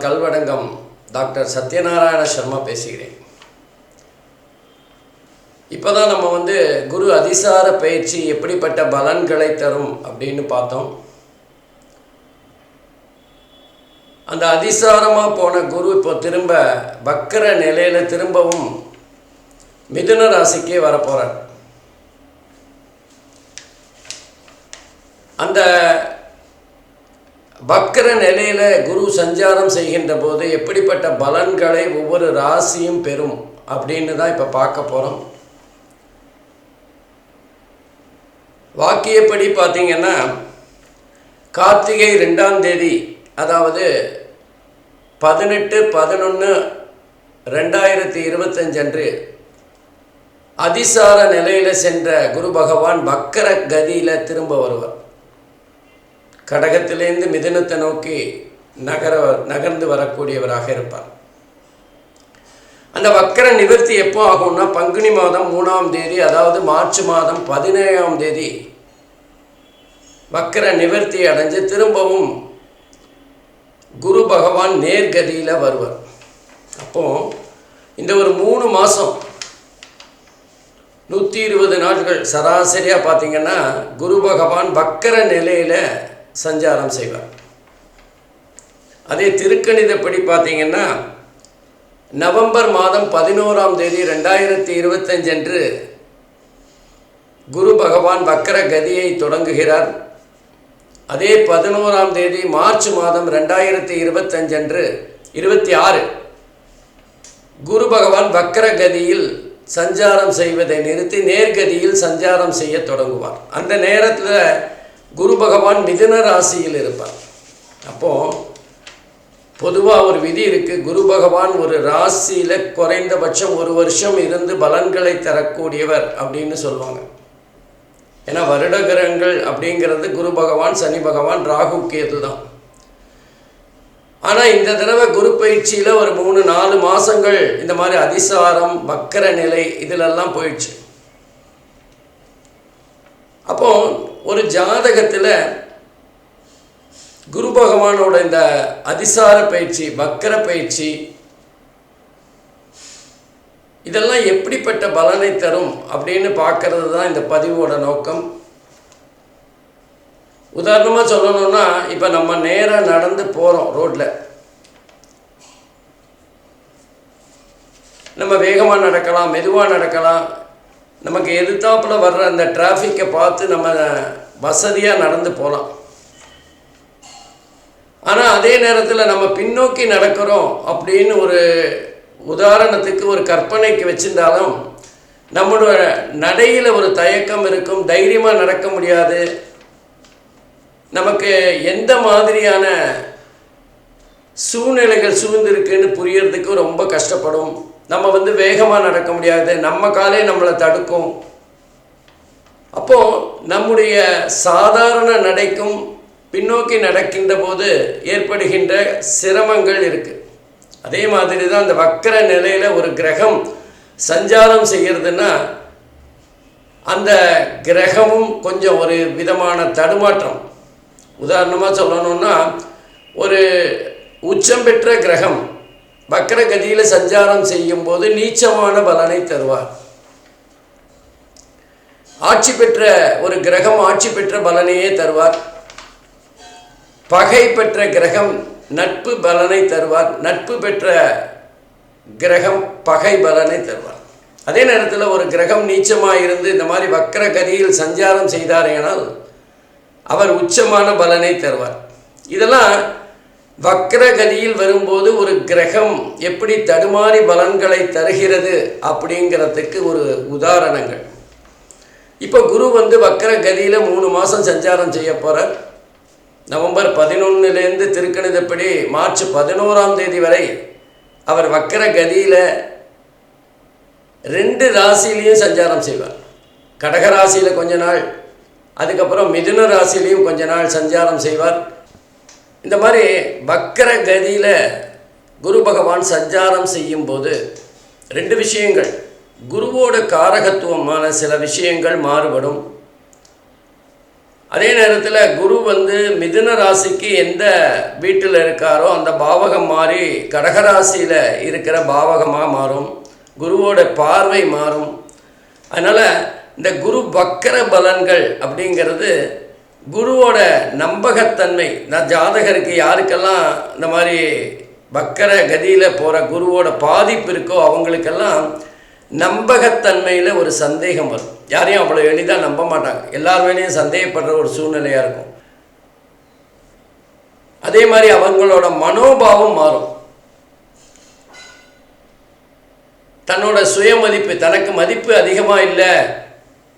நான் கல்வடங்கம் டாக்டர் சத்யநாராயண சர்மா பேசுகிறேன். இப்போ தான் நம்ம வந்து குரு அதிசார பயிற்சி எப்படிப்பட்ட பலன்களை தரும் அப்படின்னு பார்த்தோம். அந்த அதிசாரமாக போன குரு இப்போ திரும்ப வக்கர நிலையில் திரும்பவும் மிதுன ராசிக்கே வரப்போகிறார் அந்த வக்கர நிலையில் குரு சஞ்சாரம் செய்கின்ற போது எப்படிப்பட்ட பலன்களை ஒவ்வொரு ராசியும் பெறும் அப்படின்னு தான் இப்போ பார்க்க போகிறோம் வாக்கியப்படி பார்த்தீங்கன்னா கார்த்திகை ரெண்டாம் தேதி அதாவது பதினெட்டு பதினொன்று ரெண்டாயிரத்தி இருபத்தஞ்சு அன்று அதிசார நிலையில் சென்ற குரு பகவான் வக்கர கதியில் திரும்ப வருவார். கடகத்திலேருந்து மிதனத்தை நோக்கி நகர நகர்ந்து வரக்கூடியவராக இருப்பார். அந்த வக்கர நிவர்த்தி எப்போ ஆகும்னா பங்குனி மாதம் மூணாம் தேதி அதாவது மார்ச் மாதம் பதினேழாம் தேதி வக்கர நிவர்த்தி அடைஞ்சு திரும்பவும் குரு பகவான் நேர்கதியில் வருவார். அப்போ இந்த ஒரு மூணு மாதம் நூற்றி இருபது நாட்கள் சராசரியாக பார்த்தீங்கன்னா குரு பகவான் வக்கர நிலையில் சஞ்சாரம் செய்வார். அதே திருக்கணிதப்படி பார்த்தீங்கன்னா நவம்பர் மாதம் பதினோராம் தேதி ரெண்டாயிரத்தி இருபத்தஞ்சு அன்று குரு பகவான் வக்கர கதியை தொடங்குகிறார். அதே பதினோராம் தேதி மார்ச் மாதம் ரெண்டாயிரத்தி இருபத்தஞ்சு அன்று இருபத்தி ஆறு குரு பகவான் வக்கர கதியில் சஞ்சாரம் செய்வதை நிறுத்தி நேர்கதியில் சஞ்சாரம் செய்ய தொடங்குவார். அந்த நேரத்தில் குரு பகவான் மிதன ராசியில் இருப்பார். அப்போது பொதுவாக ஒரு விதி இருக்குது குரு பகவான் ஒரு ராசியில் குறைந்தபட்சம் ஒரு வருஷம் இருந்து பலன்களை தரக்கூடியவர் அப்படின்னு சொல்லுவாங்க. ஏன்னா வருடகிரகங்கள் அப்படிங்கிறது குரு பகவான் சனி பகவான் ராகு கேது தான். ஆனால் இந்த தடவை குரு பயிற்சியில் ஒரு மூணு நாலு மாதங்கள் இந்த மாதிரி அதிசாரம் வக்கர நிலை இதிலெல்லாம் போயிடுச்சு. அப்போ ஒரு ஜாதகத்தில் குரு பகவானோட இந்த அதிசார பயிற்சி வக்கர பயிற்சி இதெல்லாம் எப்படிப்பட்ட பலனை தரும் அப்படின்னு பார்க்கறது தான் இந்த பதிவோட நோக்கம். உதாரணமாக சொல்லணும்னா இப்போ நம்ம நேராக நடந்து போகிறோம் ரோட்டில் நம்ம வேகமாக நடக்கலாம் மெதுவாக நடக்கலாம் நமக்கு எதிர்த்தாப்பில் வர்ற அந்த டிராஃபிக்கை பார்த்து நம்ம வசதியாக நடந்து போகலாம் ஆனால் அதே நேரத்தில் நம்ம பின்னோக்கி நடக்கிறோம் அப்படின்னு ஒரு உதாரணத்துக்கு ஒரு கற்பனைக்கு வச்சிருந்தாலும் நம்மளோட நடையில் ஒரு தயக்கம் இருக்கும் தைரியமாக நடக்க முடியாது. நமக்கு எந்த மாதிரியான சூழ்நிலைகள் சூழ்ந்திருக்குன்னு புரியறதுக்கு ரொம்ப கஷ்டப்படும். நம்ம வந்து வேகமாக நடக்க முடியாது. நம்ம காலே நம்மளை தடுக்கும். அப்போது நம்முடைய சாதாரண நடைக்கும் பின்னோக்கி நடக்கின்ற போது ஏற்படுகின்ற சிரமங்கள் இருக்குது அதே மாதிரி தான் அந்த வக்கர நிலையில் ஒரு கிரகம் சஞ்சாரம் செய்கிறதுன்னா அந்த கிரகமும் கொஞ்சம் ஒரு விதமான தடுமாற்றம். உதாரணமாக சொல்லணுன்னா ஒரு உச்சம் பெற்ற கிரகம் வக்கர கதியில் சஞ்சாரம் செய்யும்போது நீச்சமான பலனை தருவார். ஆட்சி பெற்ற ஒரு கிரகம் ஆட்சி பெற்ற பலனையே தருவார். பகை பெற்ற கிரகம் நட்பு பலனை தருவார். நட்பு பெற்ற கிரகம் பகை பலனை தருவார். அதே நேரத்தில் ஒரு கிரகம் நீச்சமாக இருந்து இந்த மாதிரி வக்கர கதியில் சஞ்சாரம் செய்தாரேனால் அவர் உச்சமான பலனை தருவார். இதெல்லாம் வக்ரகதியில் வரும்போது ஒரு கிரகம் எப்படி தடுமாறி பலன்களை தருகிறது அப்படிங்கிறதுக்கு ஒரு உதாரணங்கள். இப்போ குரு வந்து வக்ரகதியில் மூணு மாதம் சஞ்சாரம் செய்ய போகிறார் நவம்பர் பதினொன்னுலேருந்து திருக்கணிதப்படி மார்ச் பதினோராம் தேதி வரை அவர் வக்ரகதியில் ரெண்டு ராசிலையும் சஞ்சாரம் செய்வார். கடக ராசியில் கொஞ்ச நாள் அதுக்கப்புறம் மிதுன ராசிலையும் கொஞ்ச நாள் சஞ்சாரம் செய்வார். இந்த மாதிரி வக்கர கதியில் குரு பகவான் சஞ்சாரம் செய்யும்போது ரெண்டு விஷயங்கள். குருவோட காரகத்துவமான சில விஷயங்கள் மாறுபடும். அதே நேரத்தில் குரு வந்து மிதுன ராசிக்கு எந்த வீட்டில் இருக்காரோ அந்த பாவகம் மாறி கடகராசியில் இருக்கிற பாவகமாக மாறும். குருவோட பார்வை மாறும். அதனால் இந்த குரு வக்கர பலன்கள் அப்படிங்கிறது குருவோட நம்பகத்தன்மை. நான் ஜாதகருக்கு யாருக்கெல்லாம் இந்த மாதிரி வக்கர கதியில் போகிற குருவோட பாதிப்பு இருக்கோ அவங்களுக்கெல்லாம் நம்பகத்தன்மையில் ஒரு சந்தேகம் வரும். யாரையும் அவ்வளோ எளிதாக நம்ப மாட்டாங்க. எல்லார் மேலேயும் சந்தேகப்படுற ஒரு சூழ்நிலையாக இருக்கும். அதே மாதிரி அவங்களோட மனோபாவம் மாறும். தன்னோட சுயமதிப்பு தனக்கு மதிப்பு அதிகமாக இல்லை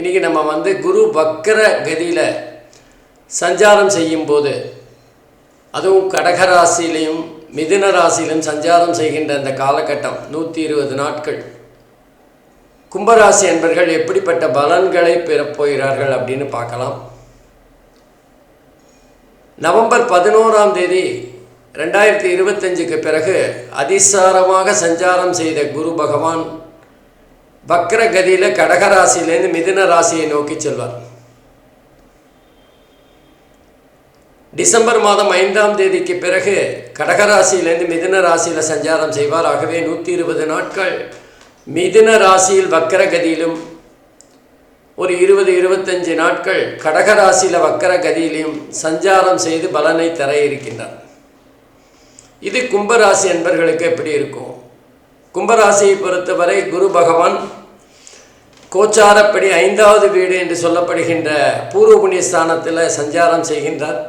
இன்றைக்கி நம்ம வந்து குரு வக்கர கதியில் சஞ்சாரம் செய்யும்போது அதுவும் கடகராசியிலையும் மிதுன ராசியிலும் சஞ்சாரம் செய்கின்ற அந்த காலகட்டம் நூற்றி இருபது நாட்கள். கும்பராசி என்பர்கள் எப்படிப்பட்ட பலன்களை பெறப்போகிறார்கள் அப்படின்னு பார்க்கலாம். நவம்பர் பதினோராம் தேதி ரெண்டாயிரத்தி இருபத்தஞ்சுக்கு பிறகு அதிசாரமாக சஞ்சாரம் செய்த குரு பகவான் வக்ர கதியில் கடகராசியிலேருந்து மிதுன ராசியை நோக்கி செல்வார். டிசம்பர் மாதம் ஐந்தாம் தேதிக்கு பிறகு கடகராசியிலேருந்து மிதுன ராசியில் சஞ்சாரம் செய்வார். ஆகவே நூற்றி இருபது நாட்கள் மிதுன ராசியில் வக்கரகதியிலும் ஒரு இருபது இருபத்தஞ்சு நாட்கள் கடகராசியில் வக்கரகதியிலையும் சஞ்சாரம் செய்து பலனை தர இருக்கின்றார். இது கும்பராசி என்பர்களுக்கு எப்படி இருக்கும்? கும்பராசியை பொறுத்தவரை குரு பகவான் கோச்சாரப்படி ஐந்தாவது வீடு என்று சொல்லப்படுகின்ற பூர்வ புண்ணிய ஸ்தானத்தில் சஞ்சாரம் செய்கின்றார்.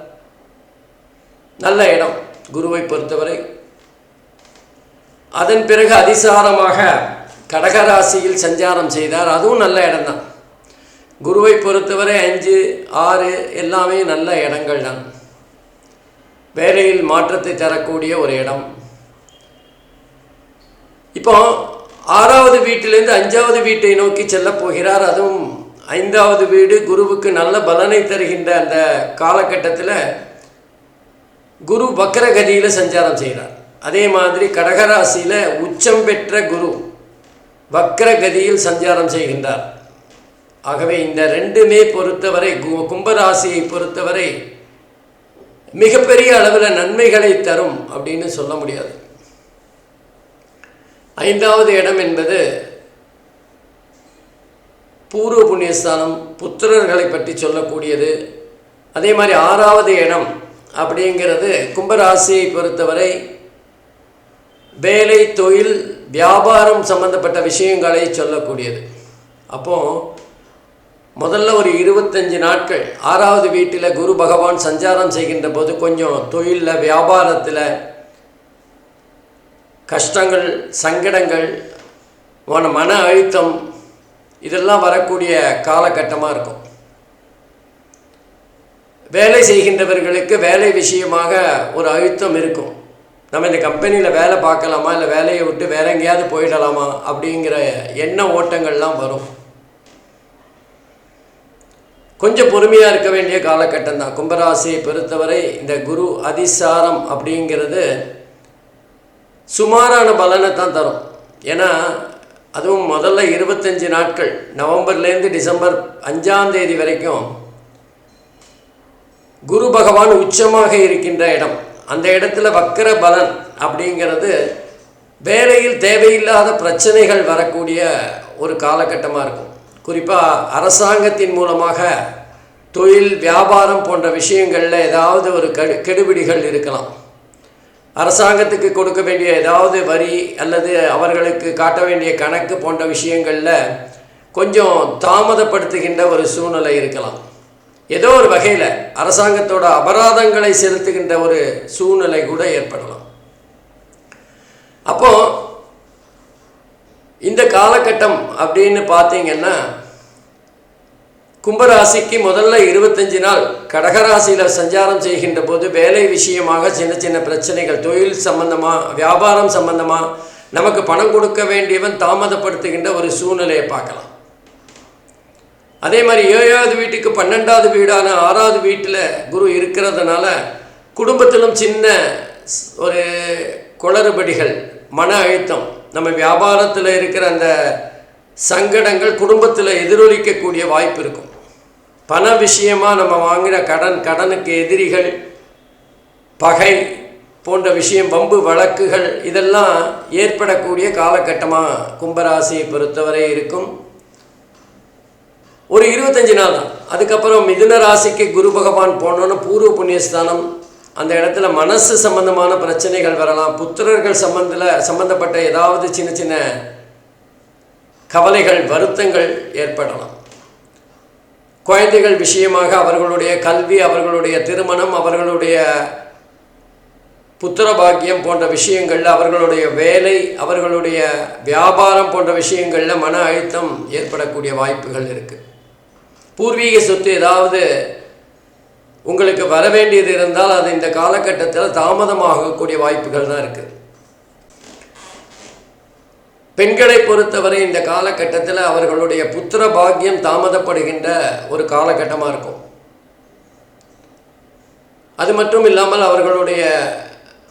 நல்ல இடம் குருவை பொறுத்தவரை. அதன் பிறகு அதிசாரமாக கடகராசியில் சஞ்சாரம் செய்தார். அதுவும் நல்ல இடம்தான். குருவை பொறுத்தவரை அஞ்சு ஆறு எல்லாமே நல்ல இடங்கள் தான் வேலையில் மாற்றத்தை தரக்கூடிய ஒரு இடம். இப்போ ஆறாவது வீட்டிலேருந்து அஞ்சாவது வீட்டை நோக்கி செல்லப் போகிறார். அதுவும் ஐந்தாவது வீடு குருவுக்கு நல்ல பலனை தருகின்ற அந்த காலகட்டத்தில் குரு வக்கரகதியில் சஞ்சாரம் செய்கிறார். அதே மாதிரி கடகராசியில் உச்சம் பெற்ற குரு வக்கரகதியில் சஞ்சாரம் செய்கின்றார். ஆகவே இந்த ரெண்டுமே பொறுத்தவரை கு- கும்பராசியை பொறுத்தவரை மிகப்பெரிய அளவில் நன்மைகளை தரும் அப்படின்னு சொல்ல முடியாது. ஐந்தாவது இடம் என்பது பூர்வ புண்ணியஸ்தானம் புத்திரர்களை பற்றி சொல்லக்கூடியது. அதே மாதிரி ஆறாவது இடம் அப்படிங்கிறது கும்பராசியை பொறுத்தவரை வேலை தொழில் வியாபாரம் சம்பந்தப்பட்ட விஷயங்களை சொல்லக்கூடியது. அப்போ முதல்ல ஒரு இருபத்தஞ்சி நாட்கள் ஆறாவது வீட்டில் குரு பகவான் சஞ்சாரம் செய்கின்ற போது கொஞ்சம் தொழிலில் வியாபாரத்தில் கஷ்டங்கள் சங்கடங்கள் மன மன அழுத்தம் இதெல்லாம் வரக்கூடிய காலகட்டமாக இருக்கும். வேலை செய்கின்றவர்களுக்கு வேலை விஷயமாக ஒரு அழுத்தம் இருக்கும். நம்ம இந்த கம்பெனியில் வேலை பார்க்கலாமா? இல்லை வேலையை விட்டு வேற எங்கேயாவது போயிடலாமா? அப்படிங்கிற எண்ண ஓட்டங்கள்லாம் வரும். கொஞ்சம் பொறுமையாக இருக்க வேண்டிய காலகட்டம் தான் கும்பராசியை பொறுத்தவரை இந்த குரு அதிசாரம் அப்படிங்கிறது சுமாரான பலனை தான் தரும். ஏன்னா அதுவும் முதல்ல இருபத்தஞ்சி நாட்கள் நவம்பர்லேருந்து டிசம்பர் அஞ்சாம் தேதி வரைக்கும் குரு பகவான் உச்சமாக இருக்கின்ற இடம். அந்த இடத்துல வக்கர பலன் அப்படிங்கிறது வேலையில் தேவையில்லாத பிரச்சனைகள் வரக்கூடிய ஒரு காலகட்டமாக இருக்கும். குறிப்பாக அரசாங்கத்தின் மூலமாக தொழில் வியாபாரம் போன்ற விஷயங்களில் ஏதாவது ஒரு கெடு கெடுபிடிகள் இருக்கலாம். அரசாங்கத்துக்கு கொடுக்க வேண்டிய ஏதாவது வரி அல்லது அவர்களுக்கு காட்ட வேண்டிய கணக்கு போன்ற விஷயங்களில் கொஞ்சம் தாமதப்படுத்துகின்ற ஒரு சூழ்நிலை இருக்கலாம். ஏதோ ஒரு வகையில் அரசாங்கத்தோட அபராதங்களை செலுத்துகின்ற ஒரு சூழ்நிலை கூட ஏற்படலாம். அப்போ இந்த காலகட்டம் அப்படின்னு பார்த்தீங்கன்னா கும்பராசிக்கு முதல்ல இருபத்தஞ்சு நாள் கடகராசியில் சஞ்சாரம் செய்கின்ற போது வேலை விஷயமாக சின்ன சின்ன பிரச்சனைகள் தொழில் சம்பந்தமாக வியாபாரம் சம்பந்தமாக நமக்கு பணம் கொடுக்க வேண்டியவன் தாமதப்படுத்துகின்ற ஒரு சூழ்நிலையை பார்க்கலாம். அதே மாதிரி ஏழாவது வீட்டுக்கு பன்னெண்டாவது வீடான ஆறாவது வீட்டில் குரு இருக்கிறதுனால குடும்பத்திலும் சின்ன ஸ்- ஒரு குளறுபடிகள் மன அழுத்தம் நம்ம வியாபாரத்தில் இருக்கிற அந்த சங்கடங்கள் குடும்பத்தில் எதிரொலிக்கக்கூடிய வாய்ப்பு இருக்கும். பண விஷயமாக நம்ம வாங்கின கடன் கடனுக்கு எதிரிகள் பகை போன்ற விஷயம் வம்பு வழக்குகள் இதெல்லாம் ஏற்படக்கூடிய காலகட்டமாக கும்பராசியை பொறுத்தவரை இருக்கும். ஒரு இருபத்தஞ்சி நாள் தான். அதுக்கப்புறம் மிதுன ராசிக்கு குரு பகவான் போனோன்னு பூர்வ புண்ணியஸ்தானம். அந்த இடத்துல மனசு சம்பந்தமான பிரச்சனைகள் வரலாம். புத்திரர்கள் சம்பந்தில் சம்பந்தப்பட்ட ஏதாவது சின்ன சின்ன கவலைகள் வருத்தங்கள் ஏற்படலாம். குழந்தைகள் விஷயமாக அவர்களுடைய கல்வி அவர்களுடைய திருமணம் அவர்களுடைய புத்திர பாக்கியம் போன்ற விஷயங்களில் அவர்களுடைய வேலை அவர்களுடைய வியாபாரம் போன்ற விஷயங்களில் மன அழுத்தம் ஏற்படக்கூடிய வாய்ப்புகள் இருக்குது பூர்வீக சொத்து ஏதாவது உங்களுக்கு வர வேண்டியது இருந்தால் அது இந்த காலகட்டத்தில் தாமதமாகக்கூடிய வாய்ப்புகள் தான் இருக்குது பெண்களை பொறுத்தவரை இந்த காலகட்டத்தில் அவர்களுடைய புத்திர பாக்கியம் தாமதப்படுகின்ற ஒரு காலகட்டமாக இருக்கும். அது மட்டும் இல்லாமல் அவர்களுடைய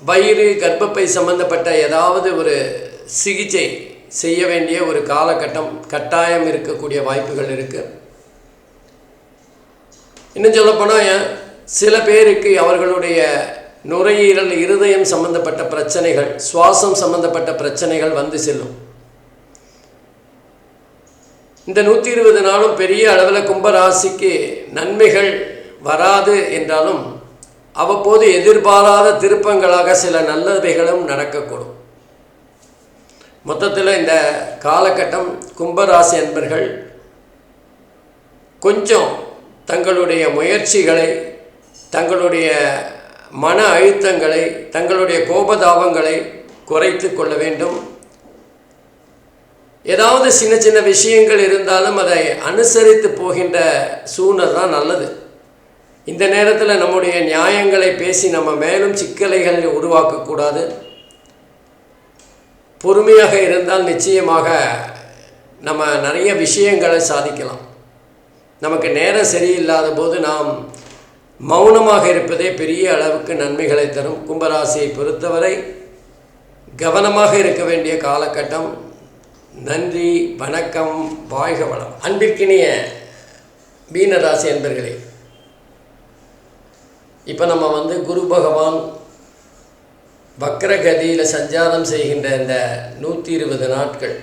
வயிறு கர்ப்பப்பை சம்பந்தப்பட்ட ஏதாவது ஒரு சிகிச்சை செய்ய வேண்டிய ஒரு காலகட்டம் கட்டாயம் இருக்கக்கூடிய வாய்ப்புகள் இருக்குது இன்னும் சொல்லப்போனால் சில பேருக்கு அவர்களுடைய நுரையீரல் இருதயம் சம்பந்தப்பட்ட பிரச்சனைகள் சுவாசம் சம்பந்தப்பட்ட பிரச்சனைகள் வந்து செல்லும். இந்த நூற்றி இருபது நாளும் பெரிய அளவில் கும்பராசிக்கு நன்மைகள் வராது என்றாலும் அவ்வப்போது எதிர்பாராத திருப்பங்களாக சில நல்லவைகளும் நடக்கக்கூடும். மொத்தத்தில் இந்த காலகட்டம் கும்பராசி அன்பர்கள் கொஞ்சம் தங்களுடைய முயற்சிகளை தங்களுடைய மன அழுத்தங்களை தங்களுடைய கோபதாபங்களை குறைத்து கொள்ள வேண்டும். ஏதாவது சின்ன சின்ன விஷயங்கள் இருந்தாலும் அதை அனுசரித்து போகின்ற சூழல் தான் நல்லது. இந்த நேரத்தில் நம்முடைய நியாயங்களை பேசி நம்ம மேலும் சிக்கலைகளை உருவாக்கக்கூடாது. பொறுமையாக இருந்தால் நிச்சயமாக நம்ம நிறைய விஷயங்களை சாதிக்கலாம். நமக்கு நேரம் சரியில்லாத போது நாம் மௌனமாக இருப்பதே பெரிய அளவுக்கு நன்மைகளை தரும். கும்பராசியை பொறுத்தவரை கவனமாக இருக்க வேண்டிய காலகட்டம் நன்றி வணக்கம் வாழ்க வளம். அன்பிற்கினிய மீனராசி என்பர்களே இப்போ நம்ம வந்து குரு பகவான் வக்ரகதியில் சஞ்சாரம் செய்கின்ற இந்த நூற்றி இருபது நாட்கள்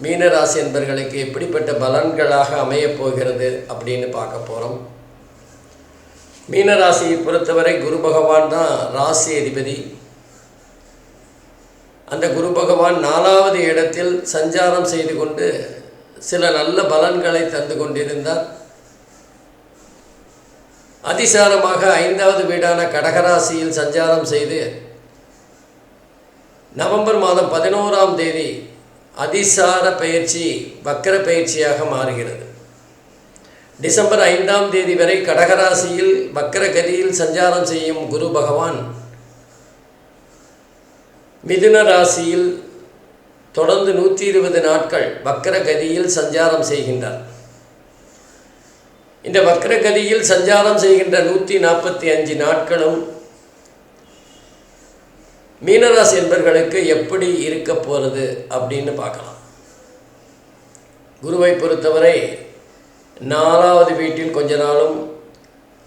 மீனராசி என்பர்களுக்கு எப்படிப்பட்ட பலன்களாக அமையப் போகிறது அப்படின்னு பார்க்க போகிறோம் மீனராசியை பொறுத்தவரை குரு பகவான் தான் ராசி அதிபதி. அந்த குரு பகவான் நாலாவது இடத்தில் சஞ்சாரம் செய்து கொண்டு சில நல்ல பலன்களை தந்து கொண்டிருந்தார். அதிசாரமாக ஐந்தாவது வீடான கடகராசியில் சஞ்சாரம் செய்து நவம்பர் மாதம் பதினோராம் தேதி அதிசார பயிற்சி வக்கர பயிற்சியாக மாறுகிறது. டிசம்பர் ஐந்தாம் தேதி வரை கடகராசியில் வக்கரகதியில் சஞ்சாரம் செய்யும் குரு பகவான் மிதுன ராசியில் தொடர்ந்து நூற்றி இருபது நாட்கள் வக்கரகதியில் சஞ்சாரம் செய்கின்றார். இந்த வக்கரகதியில் சஞ்சாரம் செய்கின்ற நூற்றி நாற்பத்தி அஞ்சு நாட்களும் மீனராசி என்பர்களுக்கு எப்படி இருக்க போகிறது அப்படின்னு பார்க்கலாம். குருவை பொறுத்தவரை நாலாவது வீட்டில் கொஞ்ச நாளும்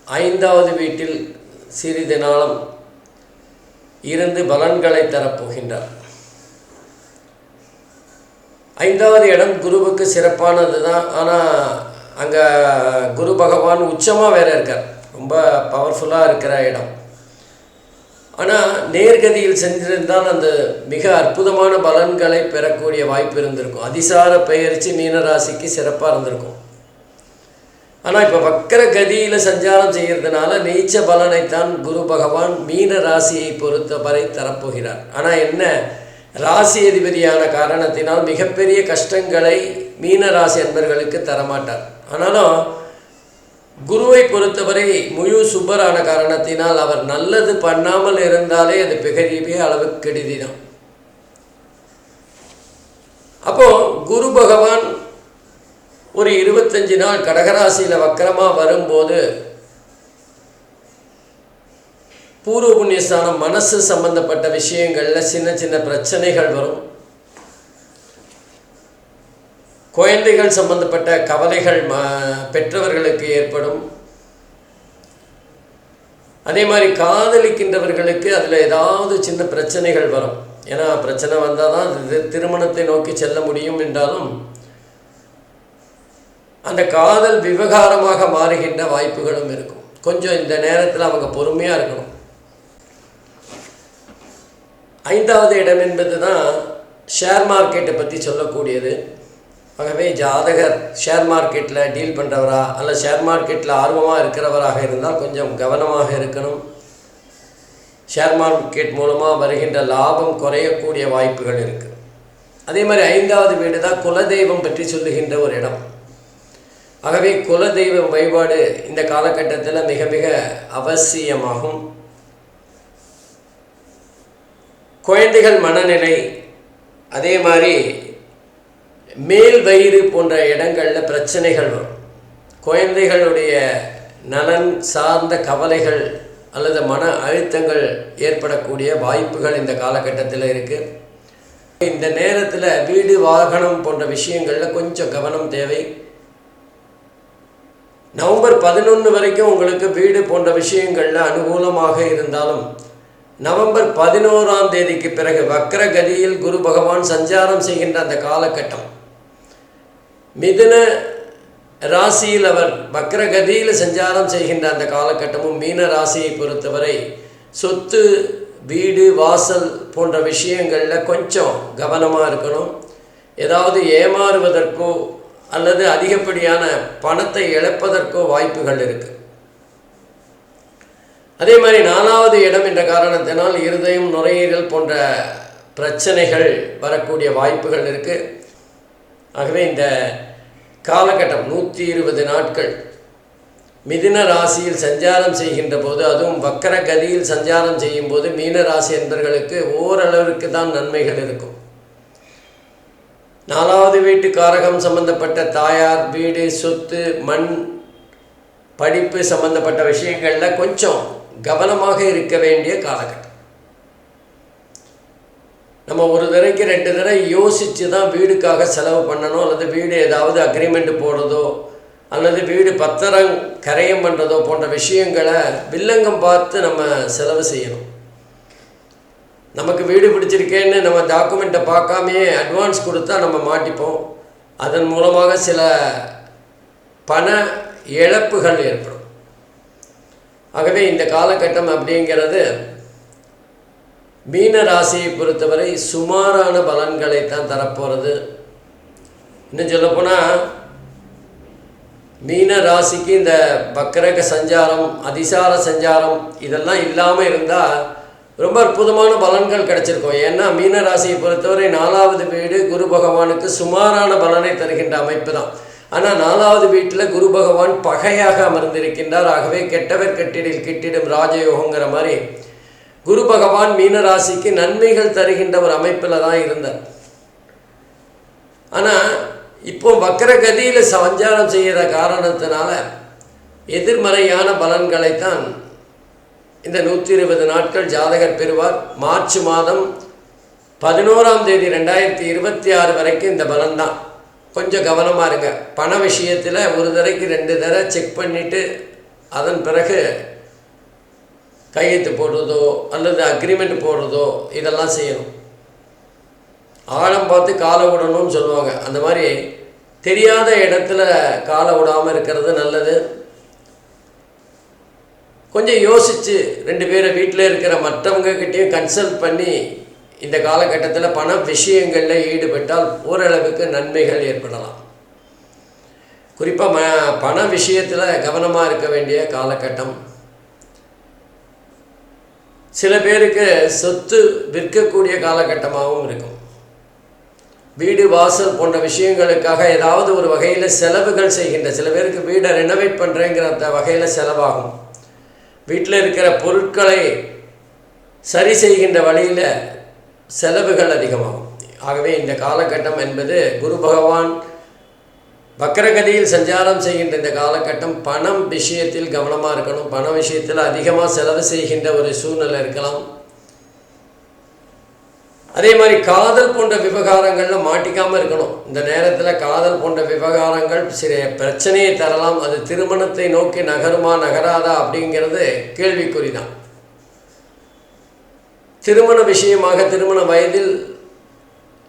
ஐந்தாவது வீட்டில் சிறிது நாளும் இருந்து பலன்களை தரப்போகின்றார். ஐந்தாவது இடம் குருவுக்கு சிறப்பானது தான் ஆனால் அங்கே குரு பகவான் உச்சமாக வேற இருக்கார். ரொம்ப பவர்ஃபுல்லாக இருக்கிற இடம். ஆனால் நேர்கதியில் சென்றிருந்தால் அந்த மிக அற்புதமான பலன்களை பெறக்கூடிய வாய்ப்பு இருந்திருக்கும். அதிசார பெயர்ச்சி மீனராசிக்கு சிறப்பாக இருந்திருக்கும். ஆனால் இப்போ வக்கர கதியில் சஞ்சாரம் செய்கிறதுனால நீச்ச பலனைத்தான் குரு பகவான் மீன ராசியை பொறுத்தவரை தரப்போகிறார். ஆனால் என்ன? ராசி அதிபதியான காரணத்தினால் மிகப்பெரிய கஷ்டங்களை மீன ராசி அன்பர்களுக்கு தரமாட்டார். ஆனாலும் குருவை பொறுத்தவரை முழு சுபரான காரணத்தினால் அவர் நல்லது பண்ணாமல் இருந்தாலே அது பெரிய அளவுக்கு கெடுதி தான் அப்போ குரு பகவான் ஒரு இருபத்தஞ்சு நாள் கடகராசியில் வக்கரமாக வரும்போது பூர்வ புண்ணியஸ்தானம் மனசு சம்பந்தப்பட்ட விஷயங்களில் சின்ன சின்ன பிரச்சனைகள் வரும். குழந்தைகள் சம்பந்தப்பட்ட கவலைகள் ம பெற்றவர்களுக்கு ஏற்படும். அதே மாதிரி காதலிக்கின்றவர்களுக்கு அதில் ஏதாவது சின்ன பிரச்சனைகள் வரும். ஏன்னா பிரச்சனை வந்தால் தான் அது திருமணத்தை நோக்கி செல்ல முடியும் என்றாலும் அந்த காதல் விவகாரமாக மாறுகின்ற வாய்ப்புகளும் இருக்கும். கொஞ்சம் இந்த நேரத்தில் அவங்க பொறுமையாக இருக்கணும். ஐந்தாவது இடம் என்பது தான் ஷேர் மார்க்கெட்டை பற்றி சொல்லக்கூடியது. ஆகவே ஜாதகர் ஷேர் மார்க்கெட்டில் டீல் பண்ணுறவரா அல்ல ஷேர் மார்க்கெட்டில் ஆர்வமாக இருக்கிறவராக இருந்தால் கொஞ்சம் கவனமாக இருக்கணும். ஷேர் மார்க்கெட் மூலமாக வருகின்ற லாபம் குறையக்கூடிய வாய்ப்புகள் இருக்குது அதே மாதிரி ஐந்தாவது வீடு தான் குலதெய்வம் பற்றி சொல்லுகின்ற ஒரு இடம். ஆகவே குலதெய்வ வழிபாடு இந்த காலகட்டத்தில் மிக மிக அவசியமாகும். குழந்தைகள் மனநிலை அதே மாதிரி மேல் வயிறு போன்ற இடங்களில் பிரச்சனைகள் வரும். குழந்தைகளுடைய நலன் சார்ந்த கவலைகள் அல்லது மன அழுத்தங்கள் ஏற்படக்கூடிய வாய்ப்புகள் இந்த காலகட்டத்தில் இருக்குது இந்த நேரத்தில் வீடு வாகனம் போன்ற விஷயங்களில் கொஞ்சம் கவனம் தேவை. நவம்பர் பதினொன்று வரைக்கும் உங்களுக்கு வீடு போன்ற விஷயங்களில் அனுகூலமாக இருந்தாலும் நவம்பர் பதினோராம் தேதிக்கு பிறகு வக்கர கதியில் குரு பகவான் சஞ்சாரம் செய்கின்ற அந்த காலகட்டம். மிதுன ராசியில் அவர் வக்கர கதியில் சஞ்சாரம் செய்கின்ற அந்த காலகட்டமும் மீன ராசியை பொறுத்தவரை சொத்து வீடு வாசல் போன்ற விஷயங்களில் கொஞ்சம் கவனமாக இருக்கணும். ஏதாவது ஏமாறுவதற்கோ அல்லது அதிகப்படியான பணத்தை இழப்பதற்கோ வாய்ப்புகள் இருக்குது அதே மாதிரி நாலாவது இடம் என்ற காரணத்தினால் இருதயம் நுரையீரல் போன்ற பிரச்சனைகள் வரக்கூடிய வாய்ப்புகள் இருக்குது ஆகவே இந்த காலகட்டம் நூற்றி இருபது நாட்கள் மிதின ராசியில் சஞ்சாரம் செய்கின்ற போது அதுவும் வக்கர கதியில் சஞ்சாரம் செய்யும் போது மீன ராசி என்பர்களுக்கு ஓரளவிற்கு தான் நன்மைகள் இருக்கும். நாலாவது வீட்டு காரகம் சம்பந்தப்பட்ட தாயார் வீடு சொத்து மண் படிப்பு சம்பந்தப்பட்ட விஷயங்களில் கொஞ்சம் கவனமாக இருக்க வேண்டிய காலகட்டம். நம்ம ஒரு தடவைக்கு ரெண்டு தடவை யோசித்து தான் வீடுக்காக செலவு பண்ணணும் அல்லது வீடு ஏதாவது அக்ரிமெண்ட் போடுறதோ அல்லது வீடு பத்திரம் கரையம் பண்ணுறதோ போன்ற விஷயங்களை வில்லங்கம் பார்த்து நம்ம செலவு செய்யணும். நமக்கு வீடு பிடிச்சிருக்கேன்னு நம்ம டாக்குமெண்ட்டை பார்க்காமையே அட்வான்ஸ் கொடுத்தா நம்ம மாட்டிப்போம். அதன் மூலமாக சில பண இழப்புகள் ஏற்படும். ஆகவே இந்த காலகட்டம் அப்படிங்கிறது மீன ராசியை பொறுத்தவரை சுமாரான பலன்களை தான் தரப்போகிறது இன்னும் சொல்லப்போனால் மீன ராசிக்கு இந்த பக்ரக சஞ்சாரம் அதிசார சஞ்சாரம் இதெல்லாம் இல்லாமல் இருந்தால் ரொம்ப அற்புதமான பலன்கள் கிடைச்சிருக்கும். ஏன்னா மீன ராசியை பொறுத்தவரை நாலாவது வீடு குரு பகவானுக்கு சுமாரான பலனை தருகின்ற அமைப்பு தான். ஆனால் நாலாவது வீட்டில் குரு பகவான் பகையாக அமர்ந்திருக்கின்றார். ஆகவே கெட்டவர் கெட்டிடில் கிட்டிடும் ராஜயோகங்கிற மாதிரி குரு பகவான் மீன ராசிக்கு நன்மைகள் தருகின்ற ஒரு அமைப்பில் தான் இருந்தார். ஆனால் இப்போ வக்கர கதியில் சஞ்சாரம் செய்கிற காரணத்தினால எதிர்மறையான பலன்களைத்தான் இந்த நூற்றி இருபது நாட்கள் ஜாதகர் பெறுவார். மார்ச் மாதம் பதினோராம் தேதி ரெண்டாயிரத்தி இருபத்தி ஆறு வரைக்கும் இந்த பலன்தான். கொஞ்சம் கவனமாக இருங்க. பண விஷயத்தில் ஒரு தடவைக்கு ரெண்டு தடவை செக் பண்ணிவிட்டு அதன் பிறகு கையெழுத்து போடுறதோ அல்லது அக்ரிமெண்ட் போடுறதோ இதெல்லாம் செய்யணும். ஆழம் பார்த்து காலை விடணும்னு சொல்லுவாங்க. அந்த மாதிரி தெரியாத இடத்துல காலை விடாமல் இருக்கிறது நல்லது. கொஞ்சம் யோசித்து ரெண்டு பேரும் வீட்டில் இருக்கிற மற்றவங்கக்கிட்டேயும் கன்சல்ட் பண்ணி இந்த காலகட்டத்தில் பண விஷயங்களில் ஈடுபட்டால் ஓரளவுக்கு நன்மைகள் ஏற்படலாம். குறிப்பாக ம பண விஷயத்தில் கவனமாக இருக்க வேண்டிய காலகட்டம். சில பேருக்கு சொத்து விற்கக்கூடிய காலகட்டமாகவும் இருக்கும். வீடு வாசல் போன்ற விஷயங்களுக்காக ஏதாவது ஒரு வகையில் செலவுகள் செய்கின்ற சில பேருக்கு வீடை ரெனோவேட் பண்ணுறேங்கிற அந்த வகையில் செலவாகும். வீட்டில் இருக்கிற பொருட்களை சரி செய்கின்ற வழியில் செலவுகள் அதிகமாகும். ஆகவே இந்த காலகட்டம் என்பது குரு பகவான் வக்கரகதியில் சஞ்சாரம் செய்கின்ற இந்த காலகட்டம் பணம் விஷயத்தில் கவனமாக இருக்கணும். பண விஷயத்தில் அதிகமாக செலவு செய்கின்ற ஒரு சூழ்நிலை இருக்கலாம். அதே மாதிரி காதல் போன்ற விவகாரங்களில் மாட்டிக்காமல் இருக்கணும். இந்த நேரத்தில் காதல் போன்ற விவகாரங்கள் சில பிரச்சனையை தரலாம். அது திருமணத்தை நோக்கி நகருமா நகராதா அப்படிங்கிறது கேள்விக்குறி தான் திருமண விஷயமாக திருமண வயதில்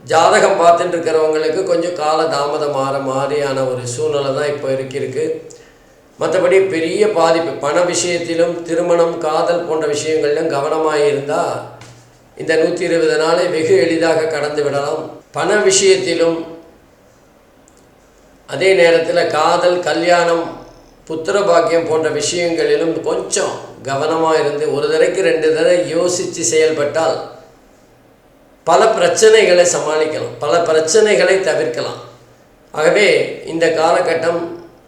ஜாதகம் பார்த்துட்டு இருக்கிறவங்களுக்கு கொஞ்சம் கால தாமதம் மாற மாதிரியான ஒரு சூழ்நிலை தான் இப்போ இருக்கிருக்கு. மற்றபடி பெரிய பாதிப்பு பண விஷயத்திலும் திருமணம் காதல் போன்ற விஷயங்களிலும் கவனமாக இருந்தால் இந்த நூற்றி இருபது நாளை வெகு எளிதாக கடந்து விடலாம். பண விஷயத்திலும் அதே நேரத்தில் காதல் கல்யாணம் புத்திர பாக்கியம் போன்ற விஷயங்களிலும் கொஞ்சம் கவனமாக இருந்து ஒரு தடவைக்கு ரெண்டு தடவை யோசித்து செயல்பட்டால் பல பிரச்சனைகளை சமாளிக்கலாம். பல பிரச்சனைகளை தவிர்க்கலாம். ஆகவே இந்த காலகட்டம்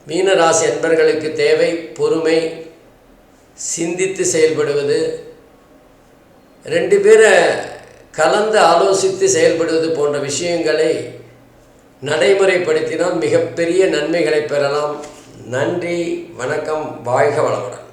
மீனராசி அன்பர்களுக்கு தேவை பொறுமை சிந்தித்து செயல்படுவது ரெண்டு பேரை கலந்து ஆலோசித்து செயல்படுவது போன்ற விஷயங்களை நடைமுறைப்படுத்தினால் மிகப்பெரிய நன்மைகளை பெறலாம். நன்றி வணக்கம் வாழ்க வளமுடன்.